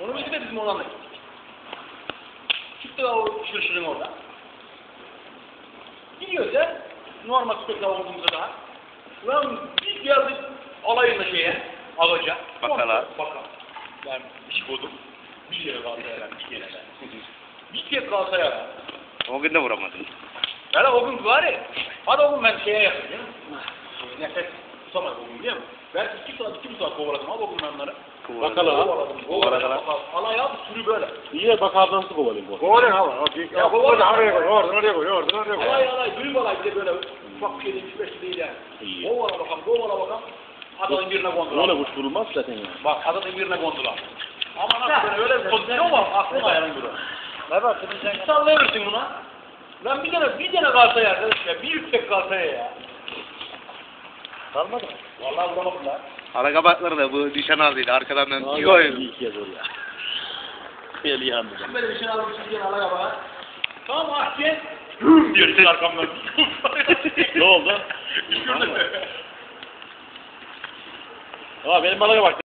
Onu bildi de bizim oğlanla gittik. Çıktı da o şırşırın orada. Gidiyoruz ya. Normal tüfekle okuduğumuzda daha. Ulan biz geldik alayına şeye, ağaca. Bakala. Bakala. Ben bir kodum. Bir kere kalsa yarar, bir kere de. Bir kere kalsa yarar. O gün de vuramadın. Hele o gün var ya, hadi o gün ben şeye yakın Nefes o gün değil mi? Belki iki saat, iki saat kovaladım abi o gün ben onları. Kovaladım. Ha. Kovaladım, kovaladım. Alay abi sürü böyle. İyi bak abi nasıl kovalayayım bu. Kovalın abi. Ya, Ya kovalın. Oraya koy. Oradan oraya koy. Oradan oraya koy. Alay alay, büyük alay bir de böyle ufak bir şey değil, üç beş değil yani. İyi. Kovala bakalım, kovala bakalım. Adamın birine Öyle kondular. kuş vurulmaz zaten ya. Bak adamın birine kondular. Ama nasıl böyle öyle bir pozisyon var, aklım ayarın gibi. Ne bak şimdi sen. Sallayırsın buna. Lan bir tane, bir tane kalsa ya arkadaş ya, bir yüksek kalsa ya. Kalmadı mı? Vallahi vuramadım lan. Ara kabakları da bu nişan aldıydı. Arkadan ben iyi oyun. İyi yazıyor ya. Eli yandı. Ben böyle bir şey aldım, çizgiyen ala kaba. Tamam ahçe. Hüm diyor işte arkamdan. Ne oldu? Düşürdü. Aa benim bana bak.